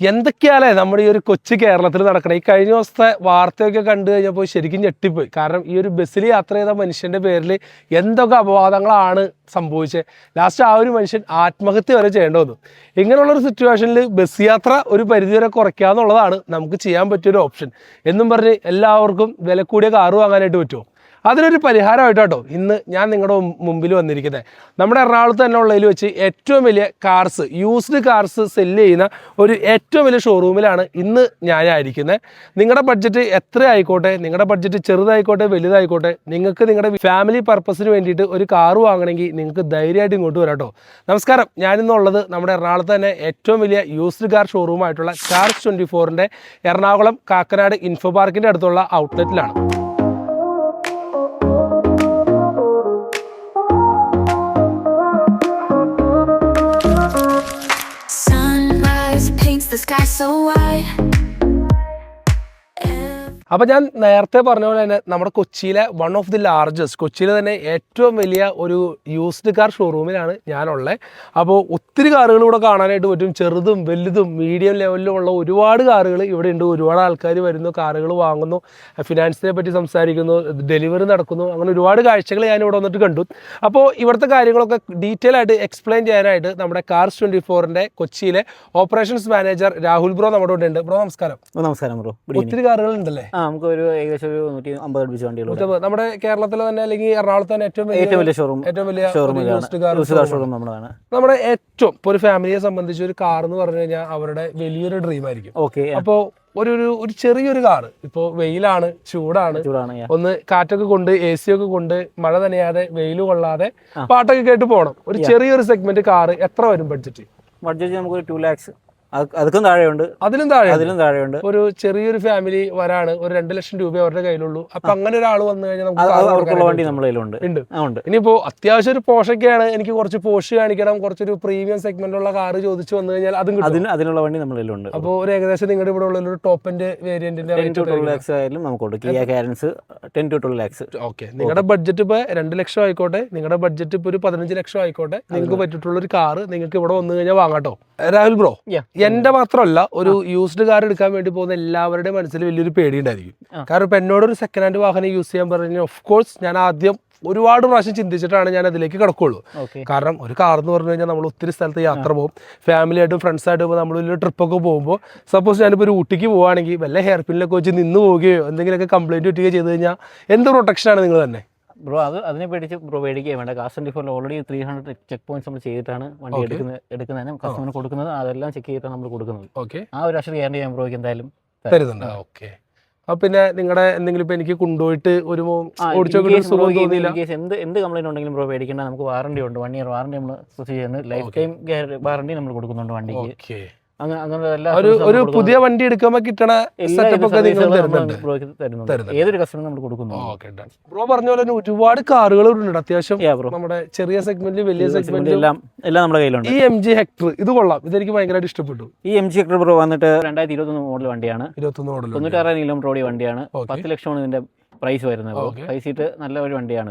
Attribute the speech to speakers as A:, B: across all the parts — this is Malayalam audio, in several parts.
A: എന്തൊക്കെയാലേ നമ്മുടെ ഈ ഒരു കൊച്ചു കേരളത്തിൽ നടക്കണം? ഈ കഴിഞ്ഞ ദിവസത്തെ വാർത്തയൊക്കെ കണ്ടു കഴിഞ്ഞപ്പോൾ ശരിക്കും ഞെട്ടിപ്പോയി. കാരണം ഈ ഒരു ബസ്സിൽ യാത്ര ചെയ്ത മനുഷ്യന്റെ പേരിൽ എന്തൊക്കെ അപവാദങ്ങളാണ് സംഭവിച്ചത് ലാസ്റ്റ് ആ ഒരു മനുഷ്യൻ ആത്മഹത്യ വരെ ചെയ്യേണ്ടി വന്നു. ഇങ്ങനെയുള്ളൊരു സിറ്റുവേഷനിൽ ബസ് യാത്ര ഒരു പരിധിവരെ കുറയ്ക്കുക എന്നുള്ളതാണ് നമുക്ക് ചെയ്യാൻ പറ്റിയൊരു ഓപ്ഷൻ. എന്നും പറഞ്ഞ് എല്ലാവർക്കും വില കൂടിയ കാറ് വാങ്ങാനായിട്ട് പറ്റുമോ? അതിനൊരു പരിഹാരമായിട്ട് കേട്ടോ ഇന്ന് ഞാൻ നിങ്ങളുടെ മുമ്പ് മുമ്പിൽ വന്നിരിക്കുന്നത് നമ്മുടെ എറണാകുളത്ത് തന്നെ ഉള്ളതിൽ വെച്ച് ഏറ്റവും വലിയ കാർസ് യൂസ്ഡ് കാർസ് സെല്ല് ചെയ്യുന്ന ഒരു ഏറ്റവും വലിയ ഷോറൂമിലാണ് ഇന്ന് ഞാനായിരിക്കുന്നത് നിങ്ങളുടെ ബഡ്ജറ്റ് എത്ര ആയിക്കോട്ടെ നിങ്ങളുടെ ബഡ്ജറ്റ് ചെറുതായിക്കോട്ടെ വലുതായിക്കോട്ടെ നിങ്ങൾക്ക് നിങ്ങളുടെ ഫാമിലി പർപ്പസിന് വേണ്ടിയിട്ട് ഒരു കാർ വാങ്ങണമെങ്കിൽ നിങ്ങൾക്ക് ധൈര്യമായിട്ട് ഇങ്ങോട്ട് വരാം കേട്ടോ നമസ്കാരം. ഞാനിന്നുള്ളത് നമ്മുടെ എറണാകുളത്ത് തന്നെ ഏറ്റവും വലിയ യൂസ്ഡ് കാർ ഷോറൂമായിട്ടുള്ള കാർസ് ട്വന്റി ഫോറിന്റെ എറണാകുളം കാക്കനാട് ഇൻഫോ പാർക്കിന്റെ അടുത്തുള്ള ഔട്ട്ലെറ്റിലാണ്
B: sky so white.
A: അപ്പൊ ഞാൻ നേരത്തെ പറഞ്ഞ പോലെ തന്നെ നമ്മുടെ കൊച്ചിയിലെ വൺ ഓഫ് ദി ലാർജസ്റ്റ് കൊച്ചിയിലെ തന്നെ ഏറ്റവും വലിയ ഒരു യൂസ്ഡ് കാർ ഷോറൂമിലാണ് ഞാനുള്ളത് അപ്പോൾ ഒത്തിരി കാറുകൾ ഇവിടെ കാണാനായിട്ട് പറ്റും. ചെറുതും വലുതും മീഡിയം ലെവലിലും ഉള്ള ഒരുപാട് കാറുകൾ ഇവിടെ ഉണ്ട്. ഒരുപാട് ആൾക്കാർ വരുന്നു കാറുകൾ വാങ്ങുന്നു ഫിനാൻസിനെ പറ്റി സംസാരിക്കുന്നു ഡെലിവറി നടക്കുന്നു അങ്ങനെ ഒരുപാട് കാഴ്ചകൾ ഞാൻ ഇവിടെ വന്നിട്ട് കണ്ടു. അപ്പോൾ ഇവിടുത്തെ കാര്യങ്ങളൊക്കെ ഡീറ്റെയിൽ ആയിട്ട് എക്സ്പ്ലെയിൻ ചെയ്യാനായിട്ട് നമ്മുടെ കാർസ് ട്വന്റി ഫോറിന്റെ കൊച്ചിയിലെ ഓപ്പറേഷൻസ് മാനേജർ രാഹുൽ ബ്രോ നമ്മുടെ കൂടെ ഉണ്ട്. ബ്രോ നമസ്കാരം.
C: നമസ്കാരം ബ്രോ
A: ഒത്തിരി കാറുകൾ ഉണ്ടല്ലേ?
C: ആ നമുക്ക് ഒരു ഏകദേശം ഒരു നൂറ്റി അമ്പത് അടുപ്പിച്ച്
A: വണ്ടികൾ നമ്മുടെ കേരളത്തിലെ തന്നെ അല്ലെങ്കിൽ എറണാകുളത്ത് തന്നെ ഏറ്റവും വലിയ
C: ഏറ്റവും വലിയ ഷോറൂം
A: ഏറ്റവും വലിയ
C: ഷോറൂം നമ്മളാണ്
A: നമ്മുടെ ഏറ്റവും ഇപ്പൊ ഒരു ഫാമിലിയെ സംബന്ധിച്ച് ഒരു കാർ എന്ന് പറഞ്ഞു കഴിഞ്ഞാൽ അവരുടെ വലിയൊരു ഡ്രീം ആയിരിക്കും.
C: ഓക്കെ
A: അപ്പോൾ ഒരു ഒരു ഒരു ചെറിയൊരു കാർ ഇപ്പോൾ വെയിലാണ് ചൂടാണ്.
C: ചൂടാണ്
A: ഒന്ന് കാറ്റൊക്കെ കൊണ്ട് എ സി ഒക്കെ കൊണ്ട് മഴ നനയാതെ വെയിൽ കൊള്ളാതെ പാട്ടൊക്കെ കേട്ട് പോകണം ഒരു ചെറിയൊരു സെഗ്മെന്റ് കാർ എത്ര വരും ബഡ്ജറ്റ്
C: ബഡ്ജറ്റ് നമുക്ക് ഒരു ടു ലാക്സ് അതുക്കും താഴെയുണ്ട്.
A: അതിലും താഴെ
C: അതിലും താഴെയുണ്ട്.
A: ഒരു ചെറിയൊരു ഫാമിലി വരാണ് ഒരു രണ്ട് ലക്ഷം രൂപ അവരുടെ കയ്യിലുള്ളൂ. അപ്പൊ അങ്ങനെ ഒരാൾ വന്നു കഴിഞ്ഞാൽ
C: അവർക്കുള്ള വണ്ടി നമ്മുടെ കയ്യിലുണ്ട്.
A: ഉണ്ട്.
C: ഉണ്ട്.
A: ഇനിയിപ്പോ അത്യാവശ്യം ഒരു പോഷൊക്കെയാണ് എനിക്ക് കുറച്ച് പോഷ് കാണിക്കണം. കുറച്ചൊരു പ്രീമിയം സെഗ്മെന്റ് കാർ കാറ് ചോദിച്ചു വന്നു കഴിഞ്ഞാൽ അതും കിട്ടും.
C: അതിന് അതിനുള്ള വണ്ടി നമ്മുടെ കയ്യിലുണ്ട്.
A: അപ്പോൾ ഒരു ഏകദേശം നിങ്ങളുടെ ഇവിടെ ഉള്ള ഒരു ടോപ്പിന്റെ എൻഡ് വേരിയന്റിന്റെ
C: ടെൻ ടു ട്വൽവ് ലാക്സ് ആയാലും നമുക്കുണ്ട് Kia Carens ten to twelve lakhs
A: okay നിങ്ങളുടെ ബഡ്ജറ്റ് ഇപ്പൊ രണ്ട് ലക്ഷം ആയിക്കോട്ടെ. നിങ്ങളുടെ ബഡ്ജറ്റ് ഇപ്പൊ ഒരു പതിനഞ്ച് ലക്ഷം ആയിക്കോട്ടെ. നിങ്ങൾക്ക് പറ്റിയിട്ടുള്ള ഒരു കാർ നിങ്ങൾക്ക് ഇവിടെ വന്നു കഴിഞ്ഞാൽ വാങ്ങാട്ടോ രാഹുൽ ബ്രോ എന്റെ മാത്രമല്ല ഒരു യൂസ്ഡ് കാർ എടുക്കാൻ വേണ്ടി പോകുന്ന എല്ലാവരുടെയും മനസ്സിൽ വലിയൊരു പേടി ഉണ്ടായിരിക്കും. കാരണം ഇപ്പൊ എന്നോട് ഒരു സെക്കൻഡ് ഹാൻഡ് വാഹനം യൂസ് ചെയ്യാൻ പറഞ്ഞു ഓഫ് കോഴ്സ് ഞാൻ ആദ്യം ഒരുപാട് പ്രാവശ്യം ചിന്തിച്ചിട്ടാണ് ഞാൻ അതിലേക്ക് കിടക്കുള്ളൂ. കാരണം ഒരു കാർ എന്ന് പറഞ്ഞു കഴിഞ്ഞാൽ നമ്മൾ ഒത്തിരി സ്ഥലത്ത് യാത്ര പോകും. ഫാമിലി ആയിട്ടും ഫ്രണ്ട്സ് ആയിട്ട് പോകുമ്പോൾ നമ്മൾ വലിയ ട്രിപ്പൊക്കെ പോകുമ്പോൾ സപ്പോസ് ഞാനിപ്പോൾ ഒരു ഊട്ടിക്ക് പോവുകയാണെങ്കിൽ വല്ല ഹെയർ പിന്നിലൊക്കെ വെച്ച് നിന്ന് പോവുകയോ എന്തെങ്കിലുമൊക്കെ കംപ്ലൈന്റ് കിട്ടുകയോ ചെയ്ത് കഴിഞ്ഞാൽ എന്ത് പ്രൊട്ടക്ഷനാണ് നിങ്ങൾ തന്നെ?
C: ബ്രോ അത് അതിനെ പേടിച്ച് ബ്രോ പേടിക്കുകയും വേണ്ട. കാസ്റ്റ് ഫോറിൽ already three hundred check points നമ്മൾ ചെയ്തിട്ടാണ് വണ്ടി
A: എടുക്കുന്ന
C: എടുക്കുന്നത് എടുക്കുന്നതിനും കസ്റ്റമറിന് കൊടുക്കുന്നത് അതെല്ലാം ചെക്ക് ചെയ്തിട്ടാണ് നമ്മൾ കൊടുക്കുന്നത്.
A: ഓക്കെ
C: ആ ഒരു അക്ഷരം ഗ്യാരണ്ടി ഞാൻ ബ്രോയ്ക്ക് എന്തായാലും
A: തരുന്നുണ്ട്. ഓക്കെ അപ്പൊ പിന്നെ നിങ്ങളുടെ എന്തെങ്കിലും ഇപ്പൊ എനിക്ക് കൊണ്ടുപോയിട്ട് ഒരു
C: എന്ത് എന്ത് കംപ്ലൈന്റ് ഉണ്ടെങ്കിലും ബ്രോ പേടിക്കേണ്ട. നമുക്ക് വാറണ്ടി ഉണ്ട്. വൺ ഇയർ വാറണ്ടി നമ്മൾ ലൈഫ് ടൈം വാറണ്ടി നമ്മൾ കൊടുക്കുന്നുണ്ട് വണ്ടിക്ക്.
A: ഒരു ഒരു പുതിയ വണ്ടി എടുക്കുമ്പോൾ കിട്ടണ സെറ്റപ്പ് ഒക്കെ
C: service
A: നിങ്ങൾ
C: കളും
A: തരുന്നുണ്ട്.
C: നമ്മൾ ബ്രോയ്ക്ക് തരുന്നുണ്ട്.
A: തരുന്നുണ്ട്.
C: ഏതൊരു കസ്റ്റമർ നമ്മൾ കൊടുക്കുന്നു
A: ഓക്കെ ബ്രോ പറഞ്ഞ പോലെ തന്നെ ഒരുപാട് കാറുകൾ ഉണ്ട് അത്യാവശ്യം നമ്മുടെ ചെറിയ സെഗ്മെന്റ് വലിയ സെഗ്മെന്റ്
C: എല്ലാം എല്ലാം നമ്മുടെ കയ്യിലുണ്ട്.
A: ഈ എം ജി ഹെക്ടർ ഇത് കൊള്ളാം. ഇതെനിക്ക് ഭയങ്കരമായിട്ട് ഇഷ്ടപ്പെട്ടു.
C: ഈ എം ജി ഹെക്ടർ ബ്രോ വന്നിട്ട് രണ്ടായിരത്തി ഇരുപത്തൊന്ന് മോഡൽ വണ്ടിയാണ്.
A: ഇരുപത്തൊന്ന് മോഡൽ
C: തൊണ്ണൂറ്റാറ് കിലോമീറ്റർ ഓടിയ വണ്ടിയാണ്. പത്ത് ലക്ഷമാണ് ഇതിന്റെ പ്രൈസ് വരുന്നത്. ബ്രോ. ഫൈവ് സീറ്റ് നല്ല ഒരു
A: വണ്ടിയാണ്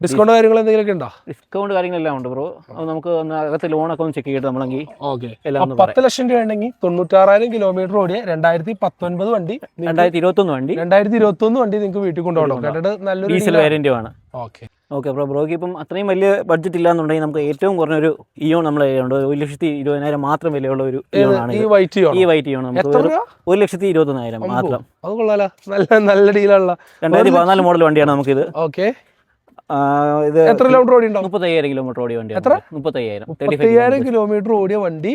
A: ഡിസ്കൗണ്ട് കാര്യങ്ങൾ എന്തെങ്കിലും ഉണ്ടോ?
C: ഡിസ്കൗണ്ട് കാര്യങ്ങളെല്ലാം ഉണ്ട് ബ്രോ അത് നമുക്ക് ഒന്ന് അകത്ത് ലോണൊക്കെ ഒന്ന് ചെക്ക് ചെയ്തിട്ട് നമ്മളെങ്കിൽ
A: പത്ത് ലക്ഷം രൂപ ഉണ്ടെങ്കിൽ തൊണ്ണൂറ്റാറായിരം കിലോമീറ്റർ ഓടിയ രണ്ടായിരത്തി പത്തൊൻപത് വണ്ടി
C: രണ്ടായിരത്തി ഇരുപത്തൊന്ന് വണ്ടി.
A: രണ്ടായിരത്തി ഇരുപത്തി ഒന്ന് വണ്ടി നിങ്ങൾക്ക് വീട്ടിൽ കൊണ്ടുപോകണം. നല്ലൊരു
C: ഡീസൽ വേരിയന്റുമാണ്
A: ഓക്കെ
C: ഓക്കെ അപ്പോൾ ബ്രോക്ക് ഇപ്പം അത്രയും വലിയ ബഡ്ജറ്റ് ഇല്ലാന്നുണ്ടെങ്കിൽ നമുക്ക് ഏറ്റവും കുറഞ്ഞൊരു ഇയോൺ നമ്മൾ ഉണ്ട് ഒരു ലക്ഷത്തി ഇരുപതിനായിരം മാത്രം വിലയുള്ള ഒരു ഇയോൺ ആണ്
A: ഈ. വൈറ്റ്
C: ഈ വൈറ്റ് ഇയോൺ നമുക്ക് ഒരു ലക്ഷത്തി ഇരുപത്തൊന്നായിരം മാത്രം.
A: അത് കൊള്ളാലോ. നല്ല നല്ല ഡീലുള്ള
C: രണ്ടായിരത്തി പതിനാല് മോഡൽ വണ്ടിയാണ് നമുക്കിത്.
A: ഓക്കെ
C: ഇത്
A: എത്ര കിലോമീറ്റർ ഓടി ഉണ്ടാവും
C: മുപ്പത്തയ്യായിരം കിലോമീറ്റർ ഓടിയ വണ്ടി
A: എത്ര?
C: മുപ്പത്തയ്യായിരം.
A: മുപ്പത്തയ്യായിരം കിലോമീറ്റർ ഓടിയ വണ്ടി.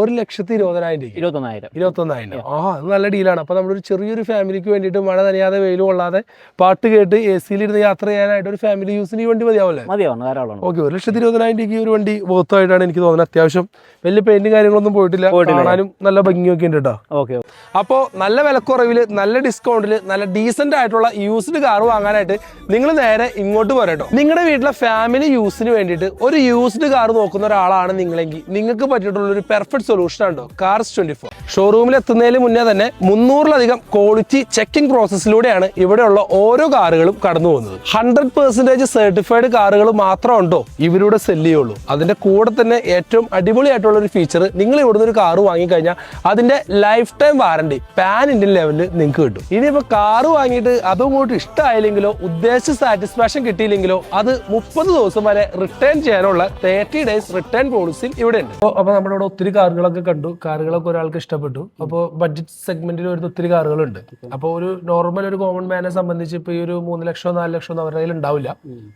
A: ഒരു ലക്ഷത്തി ഇരുപതിനായിരം രൂപ
C: ഇരുപത്തൊന്നായിരം.
A: ഇരുപത്തൊന്നായിരം. ആ അത് നല്ല ഡീലാണ് അപ്പൊ നമ്മളൊരു ചെറിയൊരു ഫാമിലിക്ക് വേണ്ടിയിട്ട് മഴ നനയാതെ വെയിൽ കൊള്ളാതെ പാട്ട് കേട്ട് എ സിയിലിരുന്ന് യാത്ര ചെയ്യാനായിട്ട് ഒരു ഫാമിലി യൂസിന് ഈ വണ്ടി മതിയാവല്ലേ
C: മതിയാവുന്നു ധാരാളമാണ്.
A: ഓക്കെ ഒരു ലക്ഷത്തി ഇരുപതിനായിരം രൂപയ്ക്ക് ഈ ഒരു വണ്ടി ബോധമായിട്ടാണ് എനിക്ക് തോന്നുന്നത്. അത്യാവശ്യം വലിയ പെയിന്റും കാര്യങ്ങളൊന്നും പോയിട്ടില്ല.
C: പോയിട്ടില്ല.
A: കാണാനും നല്ല ഭംഗിയൊക്കെ ഉണ്ട് കേട്ടോ
C: ഓക്കെ
A: അപ്പോൾ നല്ല വിലക്കുറവിൽ നല്ല ഡിസ്കൗണ്ടിൽ നല്ല ഡീസന്റ് ആയിട്ടുള്ള യൂസ്ഡ് കാർ വാങ്ങാനായിട്ട് നിങ്ങൾ നേരെ ഇങ്ങോട്ട് പോരട്ടോ നിങ്ങളുടെ വീട്ടിലെ ഫാമിലി യൂസിന് വേണ്ടിയിട്ട് ഒരു യൂസ്ഡ് കാർ നോക്കുന്ന ഒരാളാണ് നിങ്ങളെങ്കിൽ നിങ്ങൾക്ക് പറ്റിയിട്ടുള്ള ഒരു പെർഫെക്റ്റ് സൊല്യൂഷൻ ഉണ്ടോ കാർസ് ട്വന്റി ഫോർ ഷോറൂമിൽ എത്തുന്നതിന് മുന്നേ തന്നെ മുന്നൂറിലധികം ക്വാളിറ്റി ചെക്കിംഗ് പ്രോസസ്സിലൂടെയാണ് ഇവിടെയുള്ള ഓരോ കാറുകളും കടന്നു പോകുന്നത്. ഹൺഡ്രഡ് പെർസെന്റേജ് സർട്ടിഫൈഡ് കാറുകൾ മാത്രം ഉണ്ടോ? ഇവരുടെ സെല്ല് ചെയ്യുള്ളൂ. അതിന്റെ കൂടെ തന്നെ ഏറ്റവും അടിപൊളിയായിട്ടുള്ള ഒരു ഫീച്ചർ നിങ്ങൾ ഇവിടുന്ന് ഒരു കാർ വാങ്ങിക്കഴിഞ്ഞാൽ അതിന്റെ life time warranty pan Indian ലെവലിൽ നിങ്ങൾക്ക് കിട്ടും. ഇനിയിപ്പോൾ കാറ് വാങ്ങിയിട്ട് അതങ്ങോട്ട് ഇഷ്ടമായില്ലെങ്കിലോ ഉദ്ദേശ സാറ്റിസ്ഫാക്ഷൻ കിട്ടിയില്ലെങ്കിലോ അത് മുപ്പത് ദിവസം വരെ റിട്ടേൺ ചെയ്യാനുള്ള തേർട്ടി ഡേയ്സ് റിട്ടേൺ പോളിസി ഇവിടെ ഉണ്ട് അപ്പോൾ നമ്മുടെ ഇവിടെ ഒത്തിരി കാറുകളൊക്കെ കണ്ടു. കാറുകളൊക്കെ ഒരാൾക്ക് ഇഷ്ടപ്പെട്ടു. അപ്പോൾ ബഡ്ജറ്റ് സെഗ്മെന്റിൽ വരുന്ന ഒത്തിരി കാറുകളുണ്ട് അപ്പോൾ ഒരു നോർമൽ ഒരു കോമൺ മാനെ സംബന്ധിച്ച് ഇപ്പോൾ ഈ ഒരു മൂന്ന് ലക്ഷമോ നാല് ലക്ഷമോ അവരുടെ കയ്യിൽ ഉണ്ടാവില്ല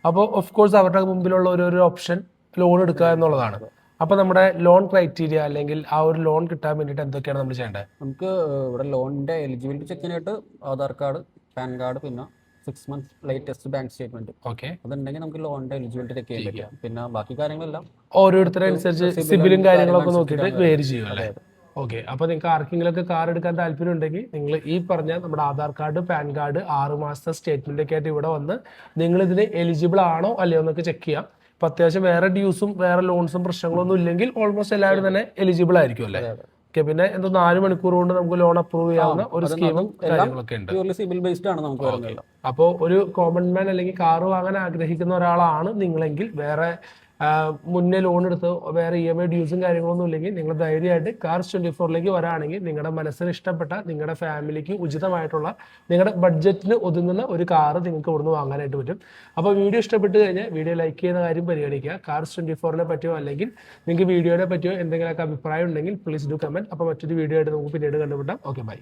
A: അപ്പോൾ ഓഫ് കോഴ്സ് അവരുടെ മുമ്പിലുള്ള ഒരു ഓപ്ഷൻ ലോൺ എടുക്കുക എന്നുള്ളതാണ്. അപ്പോൾ നമ്മുടെ ലോൺ ക്രൈറ്റീരിയ അല്ലെങ്കിൽ ആ ഒരു ലോൺ കിട്ടാൻ വേണ്ടിയിട്ട് എന്തൊക്കെയാണ് നമ്മൾ ചെയ്യേണ്ടത്?
D: നമുക്ക് ഇവിടെ ലോണിന്റെ എലിജിബിലിറ്റി ചെക്കിനായിട്ട് ആധാർ കാർഡ് പാൻ കാർഡ് പിന്നെ six months latest bank statement
A: okay
D: അതുണ്ടെങ്കിൽ നമുക്ക് ലോണിന്റെ എലിജിബിലിറ്റി ചെക്ക് ചെയ്യാൻ പറ്റും. പിന്നെ ബാക്കി കാര്യങ്ങളെല്ലാം
A: ഓരോരുത്തരെ അനുസരിച്ച്
D: സിബിലും
A: കാര്യങ്ങളൊക്കെ നോക്കിയിട്ട് വേര് ചെയ്യും അല്ലേ? ഓക്കെ അപ്പൊ നിങ്ങൾക്ക് ആർക്കെങ്കിലും ഒക്കെ കാർ എടുക്കാൻ താല്പര്യം ഉണ്ടെങ്കിൽ നിങ്ങൾ ഈ പറഞ്ഞ നമ്മുടെ ആധാർ കാർഡ് പാൻ കാർഡ് ആറ് മാസത്തെ സ്റ്റേറ്റ്മെന്റ് ഒക്കെ ആയിട്ട് ഇവിടെ വന്ന് നിങ്ങൾ ഇതിന് എലിജിബിൾ ആണോ അല്ലയോ എന്നൊക്കെ ചെക്ക് ചെയ്യാം. ഇപ്പൊ അത്യാവശ്യം വേറെ ഡ്യൂസും വേറെ ലോൺസും പ്രശ്നങ്ങളൊന്നും ഇല്ലെങ്കിൽ ഓൾമോസ്റ്റ് എല്ലാവരും തന്നെ എലിജിബിൾ ആയിരിക്കും അല്ലേ? ഓക്കെ പിന്നെ എന്തോ നാല് മണിക്കൂർ കൊണ്ട് നമുക്ക് ലോൺ അപ്രൂവ് ചെയ്യാവുന്ന ഒരു സ്കീമും കാര്യങ്ങളൊക്കെ ഉണ്ട്.
D: സിബിൽ ബേസ്ഡ് ആണ് നമുക്ക്
A: അപ്പോൾ ഒരു കോമൺ മാൻ അല്ലെങ്കിൽ കാർ വാങ്ങാൻ ആഗ്രഹിക്കുന്ന ഒരാളാണ് നിങ്ങളെങ്കിൽ വേറെ മുന്നേ ലോൺ എടുത്ത് വേറെ ഇ എം ഐ ഡ്യൂസും കാര്യങ്ങളൊന്നും ഇല്ലെങ്കിൽ നിങ്ങൾ ധൈര്യമായിട്ട് കാർസ് ട്വന്റി ഫോറിലേക്ക് വരാണെങ്കിൽ നിങ്ങളുടെ മനസ്സിന് ഇഷ്ടപ്പെട്ട നിങ്ങളുടെ ഫാമിലിക്ക് ഉചിതമായിട്ടുള്ള നിങ്ങളുടെ ബഡ്ജറ്റിന് ഒതുങ്ങുന്ന ഒരു കാറ് നിങ്ങൾക്ക് ഇവിടുന്ന് വാങ്ങാനായിട്ട് പറ്റും. അപ്പോൾ വീഡിയോ ഇഷ്ടപ്പെട്ട് കഴിഞ്ഞാൽ വീഡിയോ ലൈക്ക് ചെയ്യുന്ന കാര്യം പരിഗണിക്കുക. കാർസ് ട്വന്റി ഫോറിനെ പറ്റിയോ അല്ലെങ്കിൽ നിങ്ങൾക്ക് വീഡിയോനെ പറ്റിയോ എന്തെങ്കിലുമൊക്കെ അഭിപ്രായം ഉണ്ടെങ്കിൽ പ്ലീസ് ഡു കമന്റ് അപ്പോൾ മറ്റൊരു വീഡിയോ ആയിട്ട് നമുക്ക് പിന്നീട് കണ്ടുപിടാം ഓക്കെ ബൈ